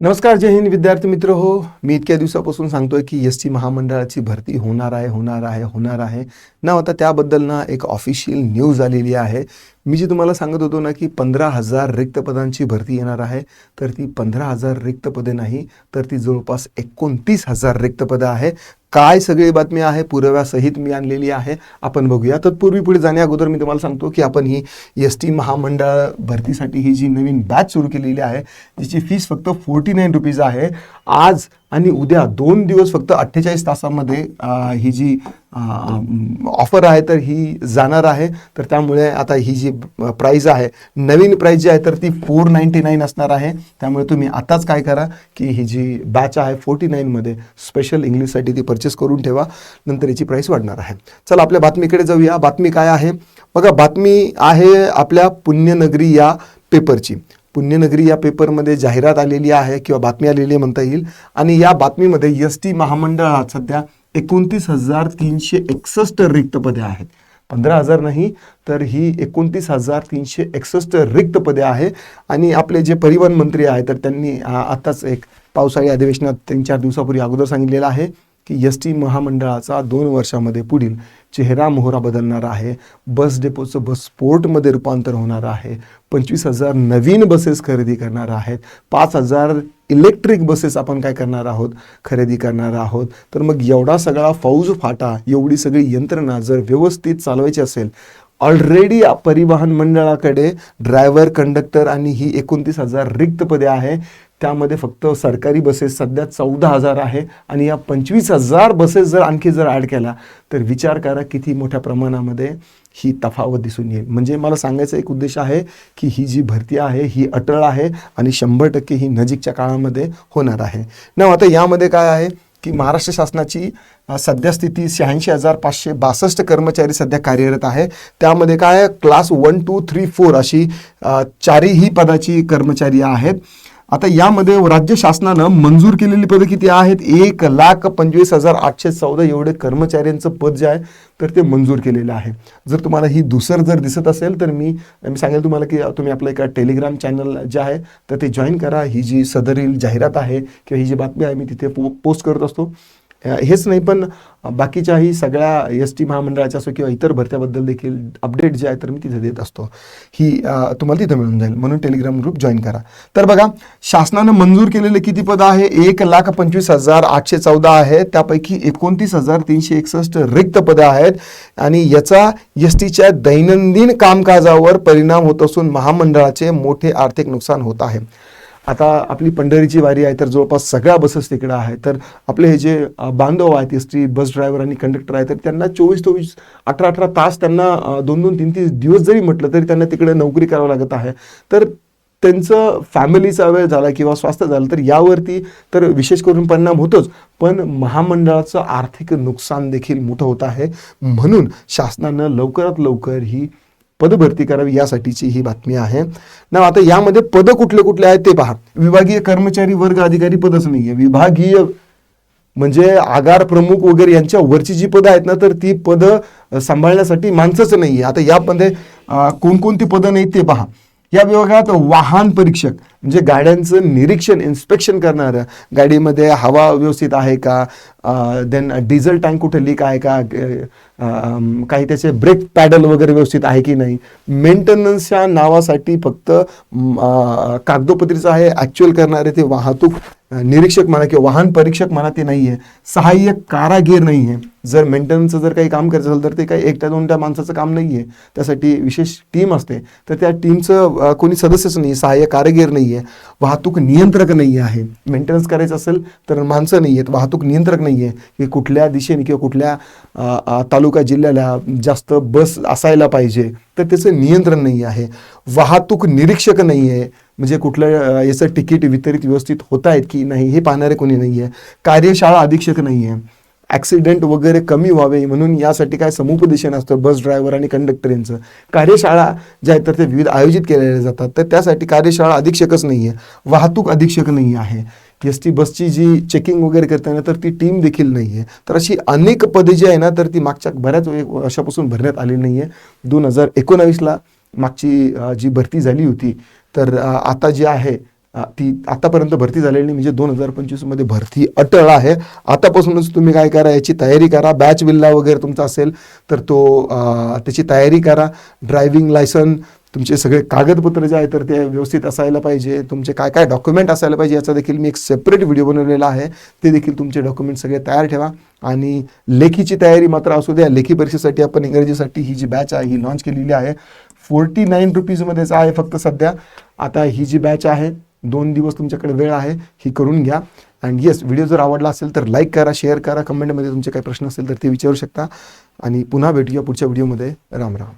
नमस्कार जय हिंद विद्यार्थी मित्र हो. मी इतक्या दिवसापासून सांगतोय की एस टी महामंडळाची भरती होणार आहे होणार आहे होणार आहे. ना आता त्याबद्दल ना एक ऑफिशियल न्यूज आलेली आहे. मी जी तुम्हाला सांगत होतो ना की पंधरा हजार रिक्त पदांची भरती येणार आहे तर ती पंधरा हजार रिक्त पदे नाही तर ती जवळपास एकोणतीस हजार रिक्त पदं आहे. काय सगळी बातमी आहे पुराव्यासहित मी आणलेली आहे आपण बघूया. तत्पूर्वी पुढे जाण्या अगोदर मी तुम्हाला सांगतो की आपण ही एस टी महामंडळ भरतीसाठी ही जी नवीन बॅच सुरू केलेली आहे जिची फीस फक्त फोर्टी नाईन रुपीज आहे. आज आणि उद्या दोन दिवस फक्त अठ्ठेचाळीस तासामध्ये ही जी ऑफर आहे तर ही जाणार आहे. तर त्यामुळे आता ही जी प्राईज आहे नवीन प्राईज जी आहे तर ती फोर नाईन्टी नाईन असणार आहे. त्यामुळे तुम्ही आताच काय करा की ही जी बॅच आहे फोर्टी नाईनमध्ये स्पेशल इंग्लिशसाठी ती परचेस करून ठेवा. नंतर याची प्राईस वाढणार आहे. चला आपल्या बातमीकडे जाऊया. बातमी काय आहे? बघा बातमी आहे आपल्या पुण्यनगरी या पेपरची पुण्यनगरी या पेपरमध्ये जाहिरात आलेली आहे किंवा बातमी आलेली आहे म्हणता येईल. आणि या बातमीमध्ये एस टी महामंडळात सध्या एकोणतीस हजार तीनशे एकसष्ट रिक्त पदे आहेत. पंधरा हजार नाही तर ही एकोणतीस हजार तीनशे एकसष्ट रिक्त पदे आहे. आणि आपले जे परिवहन मंत्री आहे तर त्यांनी आत्ताच आताच एक पावसाळी अधिवेशनात तीन चार दिवसापूर्वी अगोदर सांगितलेलं आहे. की एस टी महामंडळाचा दोन वर्षामध्ये पुढील चेहरा मोहरा बदलणार आहे. बस डेपोचं बस स्पोर्टमध्ये रूपांतर होणार आहे. पंचवीस हजार नवीन बसेस खरेदी करणार आहेत. पाच हजार इलेक्ट्रिक बसेस आपण काय करणार आहोत? खरेदी करणार आहोत. तर मग एवढा सगळा फौज फाटा एवढी सगळी यंत्रणा जर व्यवस्थित चालवायची असेल ऑलरेडी परिवहन मंडळाकडे ड्रायव्हर कंडक्टर आणि ही एकोणतीस हजार रिक्त पदे आहे. त्यामध्ये फक्त सरकारी बसेस सध्या चौदा हजार आहे आणि या पंचवीस हजार बसेस जर आणखी जर ॲड केला तर विचार करा किती मोठ्या प्रमाणामध्ये ही तफावत दिसून येईल. म्हणजे मला सांगायचा एक उद्देश आहे की ही जी भरती आहे ही अटळ आहे आणि शंभर टक्के ही नजीकच्या काळामध्ये होणार आहे. ना आता यामध्ये काय आहे की महाराष्ट्र शासनाची सध्यास्थिती सध्या स्थिती शहाऐंशी हजार पाचशे बासष्ट कर्मचारी सध्या कार्यरत आहे. त्यामध्ये काय class one two three four अशी चारीही पदाची कर्मचारी आहेत. आता यामध्ये राज्य शासनानं मंजूर केलेली पदं किती आहेत? एक लाख पंचवीस हजार आठशे चौदा एवढे कर्मचाऱ्यांचं पद जे आहे तर ते मंजूर केलेलं आहे. जर तुम्हाला ही दुसर जर दिसत असेल तर मी मी सांगेल तुम्हाला की तुम्ही आपलं एका टेलिग्राम चॅनल जे आहे तर ते जॉईन करा. ही जी सदरील जाहिरात आहे किंवा ही जी बातमी आहे मी तिथे पो पोस्ट करत असतो. हेच नाही पण बाकीच्याही सगळ्या एस टी महामंडळाच्या असो किंवा इतर भरत्याबद्दल देखील अपडेट जे आहे तर मी तिथे देत असतो. ही तुम्हाला तिथं मिळून जाईल. म्हणून टेलिग्राम ग्रुप जॉईन करा. तर बघा शासनानं मंजूर केलेले किती पद आहे? एक लाख पंचवीस हजार आठशे चौदा आहे. त्यापैकी एकोणतीस हजार तीनशे एकसष्ट रिक्त पदं आहेत. आणि याचा एस टीच्या दैनंदिन कामकाजावर परिणाम होत असून महामंडळाचे मोठे आर्थिक नुकसान होत आहे. आता आपली पंढरीची वारी आहे तर जवळपास सगळ्या बसेस तिकडं आहे तर आपले हे जे बांधव आहेत एस टी बस ड्रायव्हर आणि कंडक्टर आहेत तर त्यांना चोवीस चोवीस अठरा अठरा तास त्यांना दोन दोन तीन तीन दिवस जरी म्हटलं तरी त्यांना तिकडे नोकरी करावं लागत आहे. तर त्यांचं फॅमिलीचा वेळ झाला किंवा स्वास्थ्य झालं तर यावरती तर विशेष करून परिणाम होतोच. पण महामंडळाचं आर्थिक नुकसान देखील मोठं होत आहे. म्हणून शासनानं लवकरात लवकर ही पदभरती करावी यासाठीची ही बातमी आहे. ना आता यामध्ये पद कुठले कुठले आहेत ते पहा. विभागीय कर्मचारी वर्ग अधिकारी पदच नाहीये. विभागीय म्हणजे आगार प्रमुख वगैरे यांच्या वरची जी पदं आहेत ना तर ती पदं सांभाळण्यासाठी माणसंच आहे आता यामध्ये कोणकोणती पदं नाहीत ते पहा. या विभागात वाहन परीक्षक म्हणजे गाड्यांचं निरीक्षण इन्स्पेक्शन करणारं. गाडीमध्ये हवा व्यवस्थित आहे का? देन डिझेल टँक कुठे लीक आहे का? काही त्याचे ब्रेक पॅडल वगैरे व्यवस्थित आहे की नाही? मेंटेनन्सच्या नावासाठी फक्त कागदोपत्रीचं आहे ॲक्च्युअल करणारे ते वाहतूक निरीक्षक म्हणा किंवा वाहन परीक्षक म्हणा ते नाही आहे सहाय्यक कारागीर नाही आहे जर मेंटेनन्सचं जर काही काम करायचं असेल तर ते काही एकट्या दोनट्या माणसाचं काम नाही आहे त्यासाठी विशेष टीम असते. तर त्या टीमचं कोणी सदस्यच नाही सहाय्यक कारागीर नाही आहे वाहतूक नियंत्रक नाही आहे. मेंटेनन्स करायचं असेल तर माणसं नाही आहेत वाहतूक नियंत्रक नाही आहे की कुठल्या दिशेने किंवा कुठल्या तालुका जिल्ह्याला जास्त बस असायला पाहिजे तर त्याचं नियंत्रण नाही आहे. वाहतूक निरीक्षक नाही आहे म्हणजे कुठलं याचं तिकीट वितरित व्यवस्थित होत आहेत की नाही हे पाहणारे कोणी नाही आहे कार्यशाळा अधीक्षक नाही आहे ॲक्सिडेंट वगैरे कमी व्हावे म्हणून यासाठी काय समुपदेशन असतं बस ड्रायव्हर आणि कंडक्टर यांचं. कार्यशाळा ज्या आहेत तर ते विविध आयोजित केलेल्या जातात. तर त्यासाठी कार्यशाळा अधीक्षकच नाही आहे वाहतूक अधीक्षक नाही आहे. एस टी बसची जी चेकिंग वगैरे करताना तर ती टीम देखील नाही आहे तर अशी अनेक पदे जी आहे ना तर ती मागच्या बऱ्याच वेळ वर्षापासून भरण्यात आली नाही आहे दोन हजार एकोणावीसला मागची जी भरती झाली होती तर आता जी आहे ती आतापर्यंत भरती झालेली नाही. म्हणजे दोन हजार पंचवीसमध्ये भरती अटळ आहे. आतापासूनच तुम्ही काय करा याची तयारी करा. बॅच विल्ला वगैरे तुमचा असेल तर तो त्याची तयारी करा. ड्रायव्हिंग लायसन तुमचे सगळे कागदपत्र जे आहे तर ते व्यवस्थित असायला पाहिजे. तुमचे काय काय डॉक्युमेंट असायला पाहिजे याचा देखील मी एक सेपरेट व्हिडिओ बनवलेला आहे. ते देखील तुमचे डॉक्युमेंट सगळे तयार ठेवा. आणि लेखीची तयारी मात्र असू द्या. लेखी परीक्षेसाठी आपण इंग्रजीसाठी ही जी बॅच आहे ही लॉन्च केलेली आहे. फोर्टी नाईन रुपीजमध्येच आहे फक्त सध्या. आता ही जी बॅच आहे दोन दिवस तुमच्याकडे वेळ आहे ही करून घ्या. अँड येस व्हिडिओ जर आवडला असेल तर लाईक करा शेअर करा कमेंटमध्ये तुमचे काही प्रश्न असेल तर ते विचारू शकता. आणि पुन्हा भेटूया पुढच्या व्हिडिओमध्ये राम राम.